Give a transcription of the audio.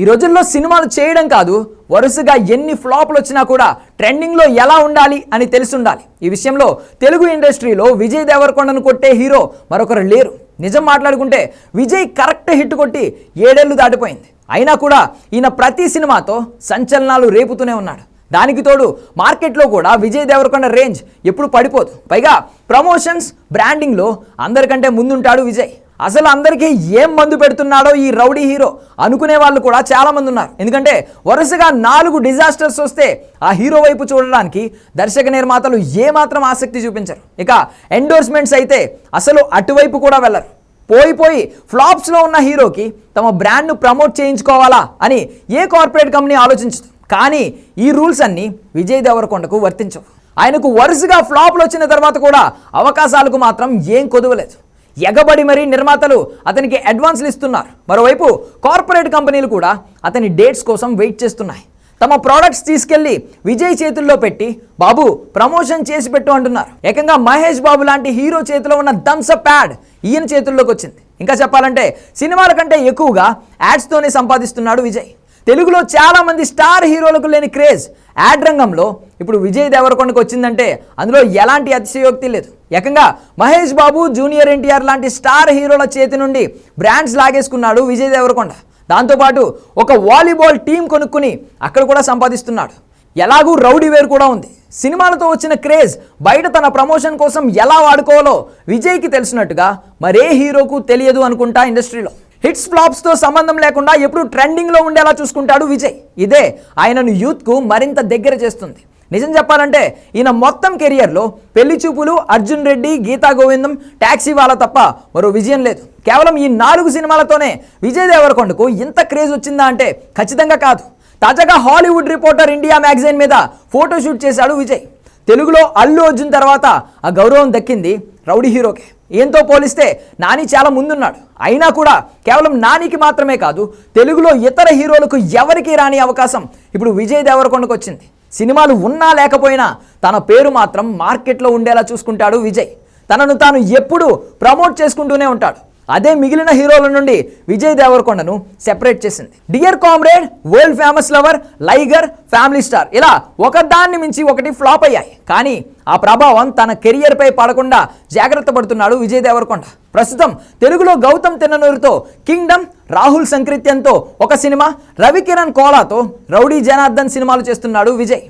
ఈ రోజుల్లో సినిమాలు చేయడం కాదు వరుసగా ఎన్ని ఫ్లాప్లు వచ్చినా కూడా ట్రెండింగ్లో ఎలా ఉండాలి అని తెలిసి ఉండాలి ఈ విషయంలో తెలుగు ఇండస్ట్రీలో విజయ్ దేవరకొండను కొట్టే హీరో మరొకరు లేరు. నిజం మాట్లాడుకుంటే విజయ్ కరెక్ట్ హిట్ కొట్టి ఏడేళ్ళు దాటిపోయింది. అయినా కూడా ఈయన ప్రతి సినిమాతో సంచలనాలు రేపుతూనే ఉన్నాడు. దానికి తోడు మార్కెట్లో కూడా విజయ్ దేవరకొండ రేంజ్ ఎప్పుడు పడిపోదు. పైగా ప్రమోషన్స్ బ్రాండింగ్లో అందరికంటే ముందుంటాడు విజయ్. అసలు అందరికీ ఏం మందు పెడుతున్నాడో ఈ రౌడీ హీరో? అనుకునే వాళ్ళు కూడా చాలా మంది ఉన్నారు. ఎందుకంటే వరుసగా నాలుగు డిజాస్టర్స్ వస్తే ఆ హీరో వైపు చూడడానికి దర్శక నిర్మాతలు ఏమాత్రం ఆసక్తి చూపించరు. ఇక ఎండోర్స్మెంట్స్ అయితే అసలు అటువైపు కూడా వెళ్ళరు. పోయి పోయి ఫ్లాప్స్లో ఉన్న హీరోకి తమ బ్రాండ్ను ప్రమోట్ చేయించుకోవాలా అని ఏ కార్పొరేట్ కంపెనీ ఆలోచించదు. కానీ ఈ రూల్స్ అన్నీ విజయ్ దేవరకొండకు వర్తించవు. ఆయనకు వరుసగా ఫ్లాప్లు వచ్చిన తర్వాత కూడా అవకాశాలకు మాత్రం ఏం కొదవలేదు. ఎగబడి మరీ నిర్మాతలు అతనికి అడ్వాన్స్లు ఇస్తున్నారు. మరోవైపు కార్పొరేట్ కంపెనీలు కూడా అతని డేట్స్ కోసం వెయిట్ చేస్తున్నాయి. తమ ప్రోడక్ట్స్ తీసుకెళ్ళి విజయ్ చేతుల్లో పెట్టి బాబు ప్రమోషన్ చేసి పెట్టు అంటున్నారు. ఏకంగా మహేష్ బాబు లాంటి హీరో చేతిలో ఉన్న థమ్స్అప్ ప్యాడ్ ఈయన చేతుల్లోకి వచ్చింది. ఇంకా చెప్పాలంటే సినిమాల కంటే ఎక్కువగా యాడ్స్తోనే సంపాదిస్తున్నాడు విజయ్. తెలుగులో చాలామంది స్టార్ హీరోలకు లేని క్రేజ్. యాడ్ రంగంలో ఇప్పుడు విజయ్ దేవరకొండకు వచ్చిందంటే అందులో ఎలాంటి అతిశయోక్తి లేదు. ఏకంగా మహేష్ బాబు జూనియర్ ఎన్టీఆర్ లాంటి స్టార్ హీరోల చేతి నుండి బ్రాండ్స్ లాగేసుకున్నాడు విజయ్ దేవరకొండ. దాంతోపాటు ఒక వాలీబాల్ టీం కొనుక్కుని అక్కడ కూడా సంపాదిస్తున్నాడు. ఎలాగూ రౌడీ వేరు కూడా ఉంది. సినిమాలతో వచ్చిన క్రేజ్ బయట తన ప్రమోషన్ కోసం ఎలా వాడుకోవాలో విజయ్కి తెలిసినట్టుగా మరే హీరోకు తెలియదు అనుకుంటా ఇండస్ట్రీలో. హిట్స్ ఫ్లాప్స్తో సంబంధం లేకుండా ఎప్పుడు ట్రెండింగ్లో ఉండేలా చూసుకుంటాడు విజయ్. ఇదే ఆయనను యూత్కు మరింత దగ్గర చేస్తుంది. నిజం చెప్పాలంటే ఈయన మొత్తం కెరియర్లో పెళ్ళి చూపులు అర్జున్ రెడ్డి గీతా గోవిందం ట్యాక్సీ వాళ్ళ తప్ప మరో విజయం లేదు. కేవలం ఈ నాలుగు సినిమాలతోనే విజయ్ దేవరకొండకు ఇంత క్రేజ్ వచ్చిందా అంటే ఖచ్చితంగా కాదు. తాజాగా హాలీవుడ్ రిపోర్టర్ ఇండియా మ్యాగజైన్ మీద ఫోటోషూట్ చేశాడు విజయ్. తెలుగులో అల్లు అర్జున్ తర్వాత ఆ గౌరవం దక్కింది రౌడీ హీరోకే. ఏంతో పోలిస్తే నాని చాలా ముందున్నాడు. అయినా కూడా కేవలం నానికి మాత్రమే కాదు తెలుగులో ఇతర హీరోలకు ఎవరికి రాని అవకాశం ఇప్పుడు విజయ్ దేవరకొండకు వచ్చింది. సినిమాలు ఉన్నా లేకపోయినా తన పేరు మాత్రం మార్కెట్లో ఉండేలా చూసుకుంటాడు విజయ్. తనను తాను ఎప్పుడూ ప్రమోట్ చేసుకుంటూనే ఉంటాడు. అదే మిగిలిన హీరోల నుండి విజయ్ దేవరకొండను సెపరేట్ చేసింది. Dear Comrade World Famous Lover Liger Family Star. ఇలా ఒకదాన్ని మించి ఒకటి ఫ్లాప్ అయ్యాయి. కానీ ఆ ప్రభావం తన కెరియర్పై పడకుండా జాగ్రత్త పడుతున్నాడు విజయ్ దేవరకొండ. ప్రస్తుతం తెలుగులో గౌతమ్ తిన్ననూరుతో కింగ్డమ్ రాహుల్ సంకృత్యంతో ఒక సినిమా రవికిరణ్ కోలాతో రౌడీ జనార్దన్ సినిమాలు చేస్తున్నాడు విజయ్.